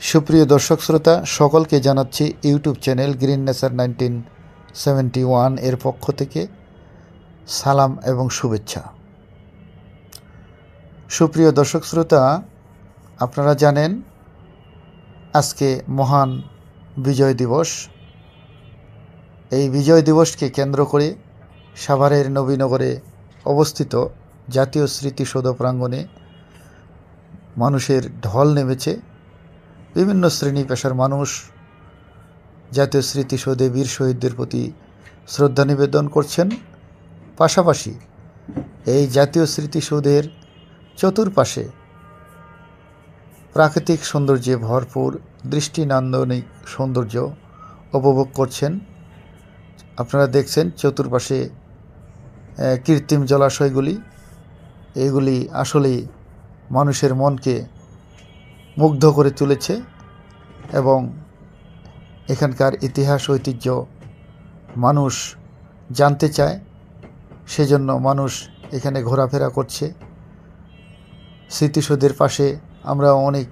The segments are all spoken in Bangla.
সুপ্রিয় দর্শক শ্রোতা, সকলকে জানাচ্ছি YouTube channel green nature nineteen seventy ওয়ানের পক্ষ থেকে সালাম এবং শুভেচ্ছা। সুপ্রিয় দর্শক শ্রোতা, আপনারা জানেন, আজকে মহান বিজয় দিবস। এই বিজয় দিবসকে কেন্দ্র করে সাভারের নবীনগরে অবস্থিত জাতীয় স্মৃতিসৌধ প্রাঙ্গণে মানুষের ঢল নেমেছে। বিভিন্ন শ্রেণি পেশার মানুষ জাতীয় স্মৃতিসৌধে বীর শহীদদের প্রতি শ্রদ্ধা নিবেদন করছেন। পাশাপাশি এই জাতীয় স্মৃতিসৌধের চতুর্পাশে প্রাকৃতিক সৌন্দর্যে ভরপুর দৃষ্টিনান্দনিক সৌন্দর্য উপভোগ করছেন। আপনারা দেখছেন চতুর্পাশে কৃত্রিম জলাশয়গুলি। এগুলি আসলেই মানুষের মনকে মুগ্ধ করে তুলেছে এবং এখানকার ইতিহাস, ঐতিহ্য মানুষ জানতে চায়। সেজন্য মানুষ এখানে ঘোরাফেরা করছে। স্মৃতিসৌধের পাশে আমরা অনেক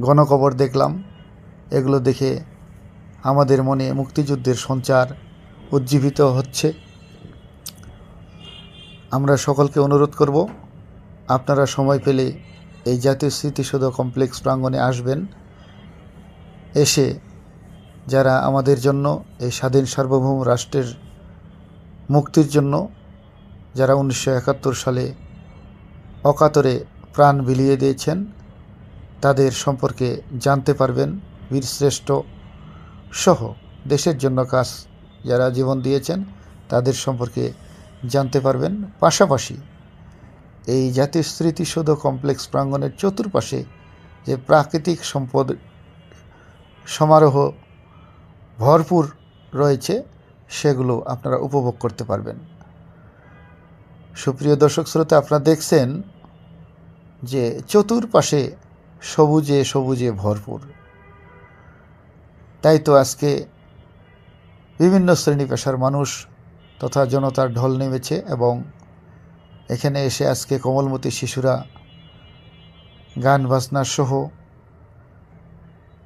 গণকবর দেখলাম। এগুলো দেখে আমাদের মনে মুক্তিযুদ্ধের সঞ্চার উজ্জীবিত হচ্ছে। আমরা সকলকে অনুরোধ করব, আপনারা সময় পেলে এই জাতীয় স্মৃতিসৌধ কমপ্লেক্স প্রাঙ্গণে আসবেন। এসে যারা আমাদের জন্য, এই স্বাধীন সার্বভৌম রাষ্ট্রের মুক্তির জন্য, যারা উনিশশো একাত্তর সালে অকাতরে প্রাণ বিলিয়ে দিয়েছেন, তাদের সম্পর্কে জানতে পারবেন বীরশ্রেষ্ঠ সহ দেশের জন্য কাজ যারা জীবন দিয়েছেন, তাদের সম্পর্কে জানতে পারবেন। পাশাপাশি এই জাতীয় স্মৃতিসৌধ কমপ্লেক্স প্রাঙ্গণের চতুর্পাশে যে প্রাকৃতিক সম্পদ সমারোহ ভরপুর রয়েছে, সেগুলো আপনারা উপভোগ করতে পারবেন। সুপ্রিয় দর্শক শ্রোতা, আপনারা দেখছেন যে চতুর্পাশে সবুজে সবুজে ভরপুর। তাই তো আজকে বিভিন্ন শ্রেণি পেশার মানুষ তথা জনতার ঢল নেমেছে এবং এখানে এসে আজকে কোমলমতি শিশুরা গান বাজনা সহ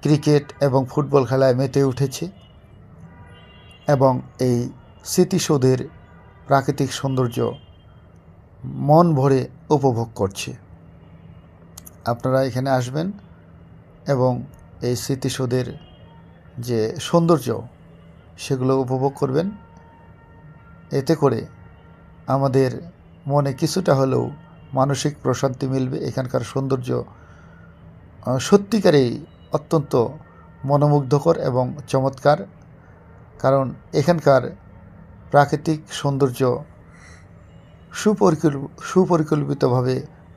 ক্রিকেট এবং ফুটবল খেলায় মেতে উঠেছে এবং এই স্মৃতিসৌধের প্রাকৃতিক সৌন্দর্য মন ভরে উপভোগ করছে। আপনারা এখানে আসবেন এবং এই স্মৃতিসৌধের যে সৌন্দর্য, সেগুলো উপভোগ করবেন। এতে করে আমাদের মনে কিছুটা হলেও মানসিক প্রশান্তি মিলবে এখানকার সৌন্দর্য সত্যিকারেই অত্যন্ত মনোমুগ্ধকর এবং চমৎকার। কারণ এখানকার প্রাকৃতিক সৌন্দর্য সুপরিকল্প সুপরিকল্পিতভাবে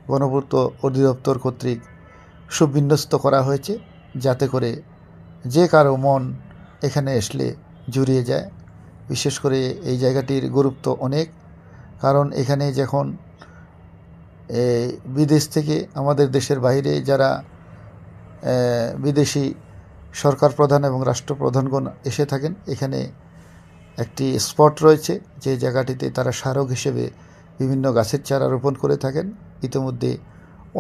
গণপূর্ত অধিদপ্তর কর্তৃক সুবিন্যস্ত করা হয়েছে যাতে করে যে কারও মন এখানে আসলে জুড়িয়ে যায়। বিশেষ করে এই জায়গাটির গুরুত্ব অনেক। কারণ এখানে যখন বিদেশ থেকে আমাদের দেশের বাইরে যারা বিদেশি সরকার প্রধান এবং রাষ্ট্রপ্রধানগণ এসে থাকেন, এখানে একটি স্পট রয়েছে যে জায়গাটিতে তারা স্মারক হিসেবে বিভিন্ন গাছের চারা রোপণ করে থাকেন। ইতিমধ্যে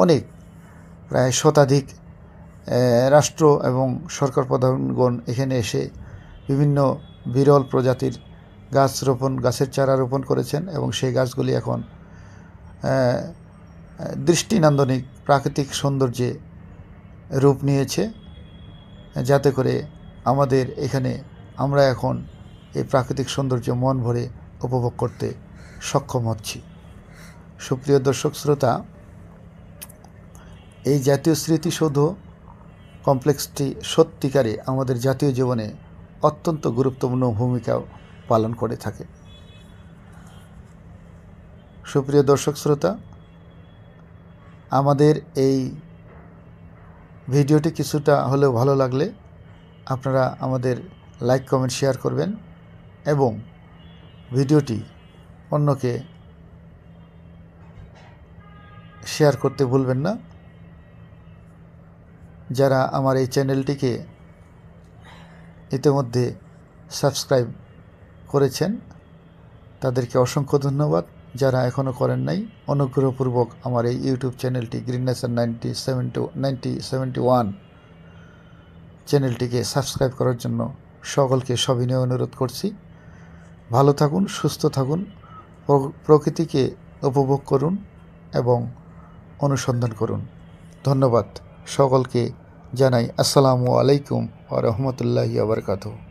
অনেক, প্রায় শতাধিক রাষ্ট্র এবং সরকার প্রধানগণ এখানে এসে বিভিন্ন বিরল প্রজাতির গাছ রোপণ, গাছের চারা রোপণ করেছেন এবং সেই গাছগুলি এখন দৃষ্টিনান্দনিক প্রাকৃতিক সৌন্দর্যে রূপ নিয়েছে, যাতে করে আমাদের এখানে আমরা এখন এই প্রাকৃতিক সৌন্দর্য মন ভরে উপভোগ করতে সক্ষম হচ্ছি। সুপ্রিয় দর্শক, শ্রোতা, এই জাতীয় স্মৃতিসৌধ কমপ্লেক্সটি সত্যিকারে আমাদের জাতীয় জীবনে অত্যন্ত গুরুত্বপূর্ণ ভূমিকা পালন করে থাকে। সুপ্রিয় দর্শক শ্রোতা, আমাদের এই ভিডিওটি কিছুটা হলেও ভালো লাগলে আপনারা আমাদের লাইক, কমেন্ট, শেয়ার করবেন এবং ভিডিওটি অন্যকে শেয়ার করতে ভুলবেন না। যারা আমার এই চ্যানেলটিকে ইতিমধ্যে সাবস্ক্রাইব করেছেন। তাদেরকে অসংখ্য ধন্যবাদ। যারা এখনও করেন নাই, অনুগ্রহপূর্বক আমার এই ইউটিউব চ্যানেলটি green nation ninety seven two ninety seventy one চ্যানেলটিকে সাবস্ক্রাইব করার জন্য সকলকে সবিনয় অনুরোধ করছি। ভালো থাকুন, সুস্থ থাকুন প্র- প্রকৃতিকে উপভোগ করুন এবং অনুসন্ধান করুন। ধন্যবাদ সকলকে জানাই। আসসালামু আলাইকুম ওয়া রাহমাতুল্লাহি ওয়া বারাকাতুহু।